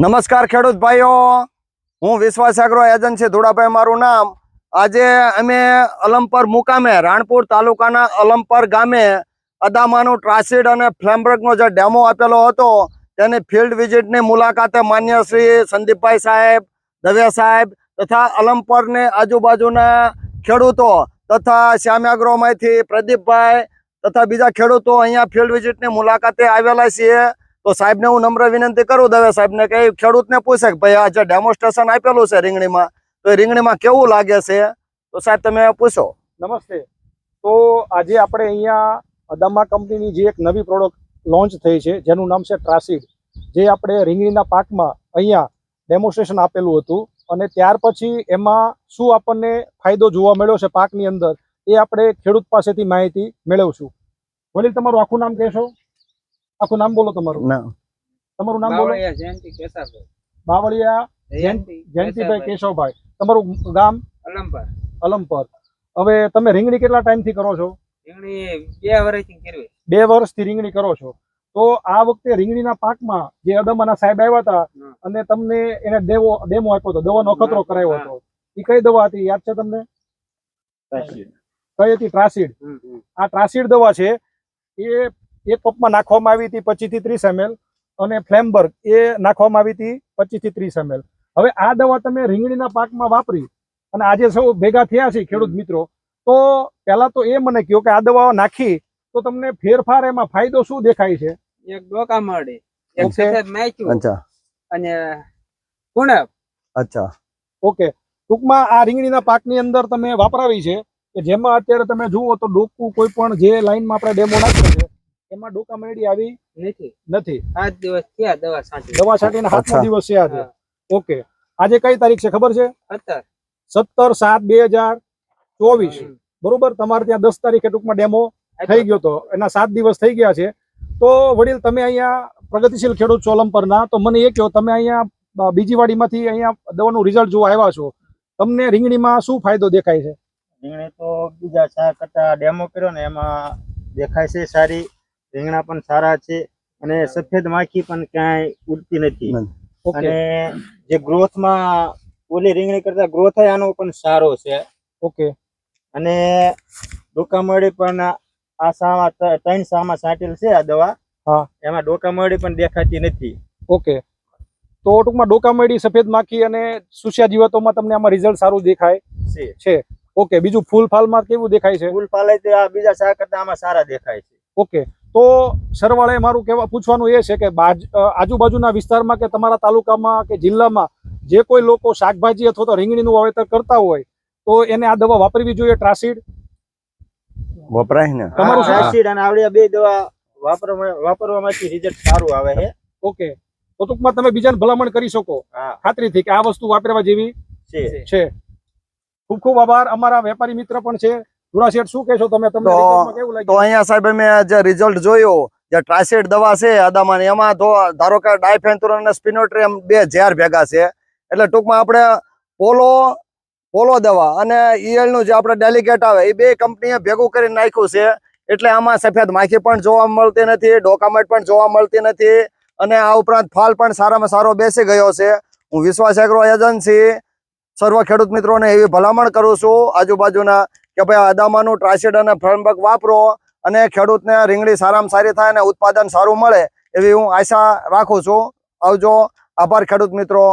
નમસ્કાર ખેડૂત ભાઈઓ. હું વિશ્વાસ એગ્રો એજન્સી ધોળાભાઈ મારું નામ. આજે અમે અલમપર મુકામે, રાણપુર તાલુકાના અલમપર ગામે અદામાનું ટ્રાસિડ અને ફ્લેમબ્રગનો જે ડેમો આપેલો હતો, તેની ફિલ્ડ વિઝિટની મુલાકાતે માન્ય શ્રી સંદીપભાઈ સાહેબ, દવે સાહેબ તથા અલમપરની આજુબાજુના ખેડૂતો તથા શ્યામ્યાગ્રોમાંથી પ્રદીપભાઈ તથા બીજા ખેડૂતો અહીંયા ફિલ્ડ વિઝિટની મુલાકાતે આવેલા છીએ. તો સાહેબને હું નમ્ર વિનંતી કરું દવે સાહેબને કે ખેડૂતને પૂછે કે ભાઈ આ જે ડેમોન્સ્ટ્રેશન આપેલું છે રીંગણીમાં, તો એ રીંગણીમાં કેવું લાગે છે? તો સાહેબ તમે પૂછો. નમસ્તે. તો આજે આપણે અહીંયા અદામા કંપનીની જે એક નવી પ્રોડક્ટ લોન્ચ થઈ છે, જેનું નામ છે ટ્રાસિડ જે આપણે રીંગણીના પાકમાં અહીંયા ડેમોન્સ્ટ્રેશન આપેલું હતું અને ત્યાર પછી એમાં શું આપણને ફાયદો જોવા મળ્યો છે પાકની અંદર, એ આપણે ખેડૂત પાસેથી માહિતી મેળવશું. વડીલ તમારું આખું નામ કહેશો? આખું નામ બોલો તમારું. ના. તમારું નામ બોલો. બાવળિયા જયંતિ કેસાભાઈ. બાવળિયા જયંતિભાઈ કેશવભાઈ. તમારું ગામ? અલમપર અલમપર હવે તમે રીંગણી કેટલા ટાઈમથી કરો છો? બે વર્ષથી થી રીંગણી કરો છો. તો આ વખતે રીંગણીના પાકમાં જે અદમાના સાહેબ આવ્યા હતા અને તમને એને દેવો ડેમો આપ્યો હતો દવાનો અખતરો કરાવ્યો હતો. એ કઈ દવા હતી? યાદ છે તમને? કઈ હતી? ટ્રાસિડ આ ટ્રાસિડ દવા છે એ એક કપમાં નાખવામાં આવી હતી પચીસથી ત્રીસ એમએલ અને ફ્લેમબર્ગ એ નાખવામાં આવી હતી પચીસથી ત્રીસ એમએલ. હવે આ દવા તમે રીંગણીના પાકમાં વાપરી અને આજે સૌ ભેગા થયા છે ખેડૂત મિત્રો તો પહેલા તો એ મને કહ્યો કે આ દવાઓ નાખી તો તમને ફેરફાર એમાં ફાયદો શું દેખાય છે? એક ડોકા મળે એક સફેદ માયચું અચ્છા. અને કુણપ અચ્છા. ઓકે. ટૂંકમાં આ રીંગણીના પાકની અંદર તમે વાપરાવી છે કે જેમાં અત્યારે તમે જુઓ તો ડોકું કોઈ પણ જે લાઈનમાં આપણે ડેમો નાખ્યો છે એમાં ડોકા મેળી આવી નથી. નથી. સાત દિવસ થયા દવા છાંટી. દવા છાંટીને હાથનો દિવસ છે. આજે ઓકે. આજે કઈ તારીખ છે ખબર છે? સત્તર. સાત બે હજાર ચોવીસ. બરોબર? તમારે ત્યાં દસ તારીખે ટૂંકમાં ડેમો થઈ ગયો તો. એના સાત દિવસ થઈ ગયા છે. તો વડીલ તમે અહીંયા પ્રગતિશીલ ખેડૂત છો અલમપરના તો મને એ કહો તમે અહીંયા બીજી વાડીમાંથી અહીંયા દવાનું રિઝલ્ટ જોવા આવ્યા છો. તમને રીંગણીમાં શું ફાયદો દેખાય છે? રીંગણી તો બીજા શાક કરતા ડેમો કર્યો ને એમાં દેખાય છે સારી. રીંગણા પણ સારા છે અને સફેદ માખી પણ ક્યાંય ઉડતી નથી. અને જે ગ્રોથમાં ઓલી રીંગણી કરતા ગ્રોથ આનો પણ સારો છે. ઓકે. અને ડોકામળી પણ આ સામા ત્રણ સામા છાંટેલ છે આ દવા. હા. એમાં ડોકામળી પણ દેખાતી નથી. ઓકે. તો ટૂંકમાં ડોકામળી સફેદ માખી અને સુશિયા જીવાતોમાં તમને આમાં રિઝલ્ટ સારું દેખાય છે. છે. ઓકે બીજું ફૂલ ફાલમાં કેવું દેખાય છે? ફૂલ પાલે આ બીજા શાક કરતા આમાં સારા દેખાય છે. ઓકે. તો સરવાળે મારું કહેવા પૂછવાનું એ છે કે આજુબાજુના વિસ્તારમાં કે તમારા તાલુકામાં કે જિલ્લામાં જે કોઈ લોકો શાકભાજી અથવા તો રીંગણીનું વાવેતર કરતા હોય તો એને આ દવા વાપરવી જોઈએ ટ્રાસિડ વપરાય ને. તમારું? અને આવડિયા બે દવા વાપરવા વાપરવામાંથી રિઝલ્ટ સારું આવે છે. ઓકે. તો ટૂંકમાં તમે બીજાને ભલામણ કરી શકો. ખાતરીથી કે આ વસ્તુ વાપરવા જેવી છે. ખૂબ ખૂબ આભાર. અમારા વેપારી મિત્ર પણ છે. શેઠ શું કહેશો તમે? તમને કેવું તો અહીંયા સાહેબ અમે જે રિઝલ્ટ જોયો જે ટ્રાસિડ દવા છે અદામાની એમાં તો ધારો કે ડાયફેન્થુરન અને સ્પિનોટ્રિયમ બે ઝેર ભેગા છે. એટલે ટૂંકમાં આપણે પોલો પોલો દવા અને ઈયળનું જે આપણે ડેલિકેટ આવે એ બે કંપનીએ ભેગું કરી નાખ્યું છે. એટલે આમાં સફેદ માખી પણ જોવા મળતી નથી ડોકામેટ પણ જોવા મળતી નથી અને આ ઉપરાંત ફાલ પણ સારામાં સારો બેસી ગયો છે. હું વિશ્વાસ એગ્રો એજન્સી સર્વ ખેડૂત મિત્રોને એવી ભલામણ કરું છું. આજુબાજુના કે ભાઈ અદામાનું ટ્રાસિડ અને ફ્રેમબક વાપરો અને ખેડૂતને રીંગણી સારામાં સારી થાય અને ઉત્પાદન સારું મળે એવી હું આશા રાખું છું. આવજો. આભાર ખેડૂત મિત્રો.